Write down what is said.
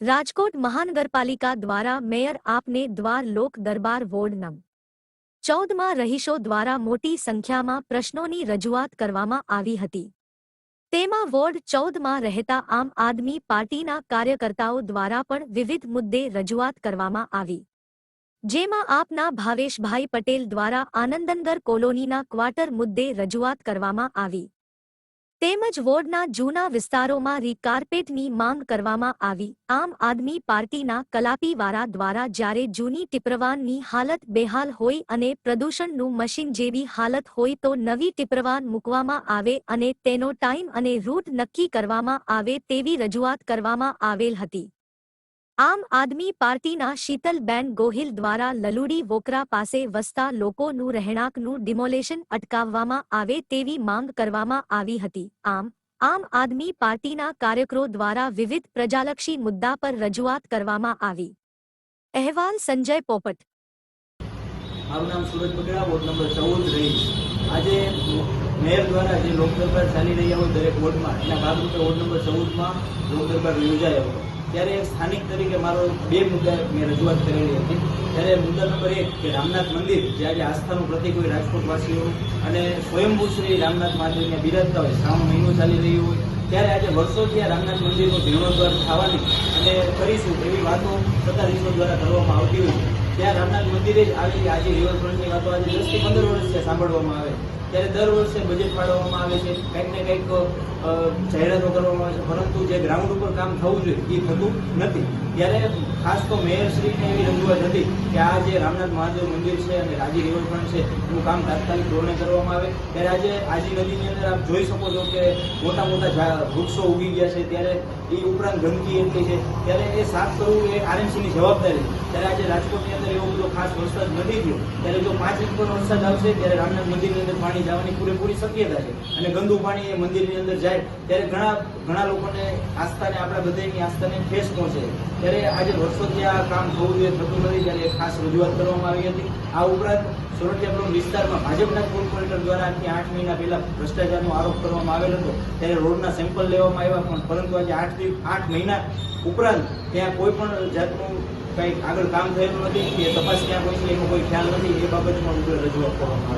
રાજકોટ મહાનગરપાલિકા દ્વારા મેયર આપને દ્વાર લોક દરબાર વોર્ડ નંબર ચૌદમાં રહીશો દ્વારા મોટી સંખ્યામાં પ્રશ્નોની રજૂઆત કરવામાં આવી હતી. તેમાં વોર્ડ ચૌદમાં રહેતા આમ આદમી પાર્ટીના કાર્યકર્તાઓ દ્વારા પણ વિવિધ મુદ્દે રજૂઆત કરવામાં આવી. જેમાં આપના ભાવેશભાઈ પટેલ દ્વારા આનંદનગર કોલોનીના ક્વાર્ટર મુદ્દે રજૂઆત કરવામાં આવી. તેમજ વોર્ડના જૂના વિસ્તારોમાં રીકાર્પેટની માંગ કરવામાં આવી. આમ આદમી પાર્ટીના કલાપીવાળા દ્વારા જ્યારે જૂની ટિપ્રવાનની હાલત બેહાલ હોય અને પ્રદૂષણનું મશીન જેવી હાલત હોય તો નવી ટિપ્રવાન મૂકવામાં આવે અને તેનો ટાઈમ અને રૂટ નક્કી કરવામાં આવે તેવી રજૂઆત કરવામાં આવેલ હતી. આમ આદમી પાર્ટીના શીતલબેન ગોહિલ દ્વારા લલુડી વોકરા પાસે વસતા લોકોનું રહેણાંકનું ડિમોલેશન અટકાવવામાં આવે તેવી માંગ કરવામાં આવી હતી. આમ આમ આદમી પાર્ટીના કાર્યકરો દ્વારા વિવિધ પ્રજાલક્ષી મુદ્દા પર રજૂઆત કરવામાં આવી. અહેવાલ સંજય પોપટ. મારું નામ સુરજ બગડા, વોર્ડ નંબર ચૌદ રહીશ. આજે મેયર દ્વારા જે લોક ચાલી રહ્યા હોય દરેક વોર્ડમાં, એના ભાગરૂપે વોર્ડ નંબર ચૌદમાં લોક યોજાયો ત્યારે સ્થાનિક તરીકે મારો બે મુદ્દા મેં રજૂઆત કરેલી હતી. ત્યારે મુદ્દા નંબર એક કે રામનાથ મંદિર, જે આજે આસ્થાનું પ્રતિક હોય રાજકોટવાસીઓ, અને સ્વયંભૂ શ્રી રામનાથ મહાદેવને બિરાજતા હોય, શ્રાવણ મહિનો ચાલી રહ્યો હોય, ત્યારે આજે વર્ષોથી આ રામનાથ મંદિરનો જીર્ણોદ્ધાર થવાની અને કરીશું એવી વાતો સત્તાધીશો દ્વારા કરવામાં આવતી હોય ત્યાં રામનાથ મંદિરે જ આવી, આજે રિવરફ્રન્ટની વાતો આજે દસથી પંદર વર્ષથી સાંભળવામાં આવે. ત્યારે દર વર્ષે બજેટ ફાળવવામાં આવે છે, કંઈક ને કંઈક જાહેરાતો કરવામાં આવે છે. પરંતુ જે ગ્રાઉન્ડ ઉપર કામ થવું જોઈએ, એ થતું નથી. ત્યારે ખાસ તો મેયરશ્રીને એવી રજૂઆત હતી કે આ જે રામનાથ મહાદેવ મંદિર છે અને રાજી રિવરફ્રન્ટ છે, એનું કામ તાત્કાલિક ધોરણે કરવામાં આવે. ત્યારે આજે આજી નદીની અંદર આપ જોઈ શકો છો કે મોટા મોટા વૃક્ષો ઉગી ગયા છે. ત્યારે એ ઉપરાંત ગંદકી એટલી છે. ત્યારે એ સાફ કરવું એ આરએમસીની જવાબદારી. ત્યારે આજે રાજકોટની અંદર એવો બધો ખાસ વરસાદ નથી થયો. ત્યારે જો પાંચ ઇંચ પર વરસાદ આવશે, ત્યારે રામનાથ મંદિરની અંદર પાણી જવાની પૂરેપૂરી શક્યતા છે. અને ગંદુ પાણી એ મંદિરની અંદર જાય, ત્યારે ઘણા ઘણા લોકોને આસ્થાને આપણા બધાની આસ્થાને ઠેસ પહોંચે. ત્યારે આજે વર્ષોથી આ કામ થવું જોઈએ થતું નથી, ત્યારે ખાસ રજૂઆત કરવામાં આવી હતી. આ ઉપરાંત સોરઠિયાપુરમ વિસ્તારમાં ભાજપના કોર્પોરેટર દ્વારા આજથી આઠ મહિના પહેલા ભ્રષ્ટાચારનો આરોપ કરવામાં આવેલ હતો. ત્યારે રોડના સેમ્પલ લેવામાં આવ્યા પણ, પરંતુ આજે આઠથી આઠ મહિના ઉપરાંત ત્યાં કોઈ પણ જાતનું કંઈક આગળ કામ થયેલું નથી. કે તપાસ ક્યાં કોઈ છે એનો કોઈ ખ્યાલ નથી. એ બાબતમાં રજૂઆત કરવામાં આવી.